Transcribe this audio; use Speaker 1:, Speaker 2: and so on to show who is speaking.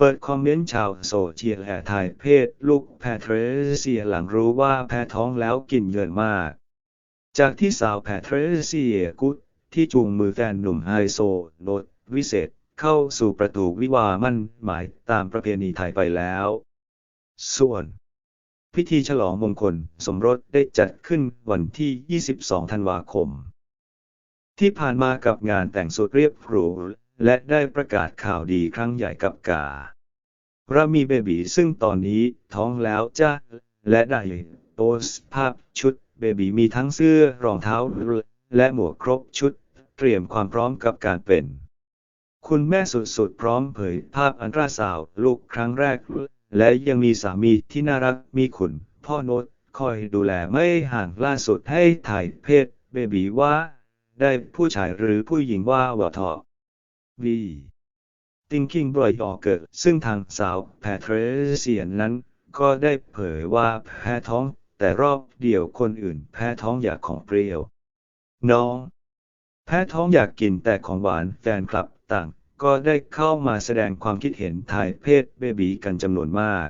Speaker 1: เปิดคอมเมนต์ชาวโซเชียลแห่ถ่ายเพศลูกแพทริเซียหลังรู้ว่าแพ้ท้องแล้วกินเงินมาก จากที่สาวแพทริเซียกุดที่จูงมือแฟนหนุ่มไฮโซโนตวิเศษเข้าสู่ประตูวิวามั่นหมายตามประเพณีไทยไปแล้ว ส่วน พิธีฉลองมงคลสมรสได้จัดขึ้นวันที่ 22 ธันวาคม ที่ผ่านมากับงานแต่งสุดเรียบหรู และได้ประกาศข่าวดีครั้งใหญ่กับการามีเบบีซึ่งตอนนี้ท้องแล้วจ้าและได้โพสภาพชุดเบบีมีทั้งเสื้อรองเท้า และหมวกครบชุด เตรียมความพร้อมกับการเป็น คุณแม่สุดๆ พร้อมเผยภาพอันตราสาวลูกครั้งแรก และยังมีสามีที่น่ารักมีคุณ พ่อโนตคอยดูแลไม่ห่างล่าสุดให้ถ่ายเพศเบบีว่า ได้ผู้ชายหรือผู้หญิงว่าวทวีติงคิงบรอ ยออกเกิดซึ่งทางสาวแพทริเซียนนั้น ก็ได้เผยว่าแพ้ท้อง แต่รอบเดียวคนอื่นแพ้ท้องอยากของเปรี้ยว น้อง แพ้ท้องอยากกินแต่ของหวานแฟนคลับต่าง ก็ได้เข้ามาแสดงความคิดเห็นถ่ายเพศเบบีกันจำนวนมาก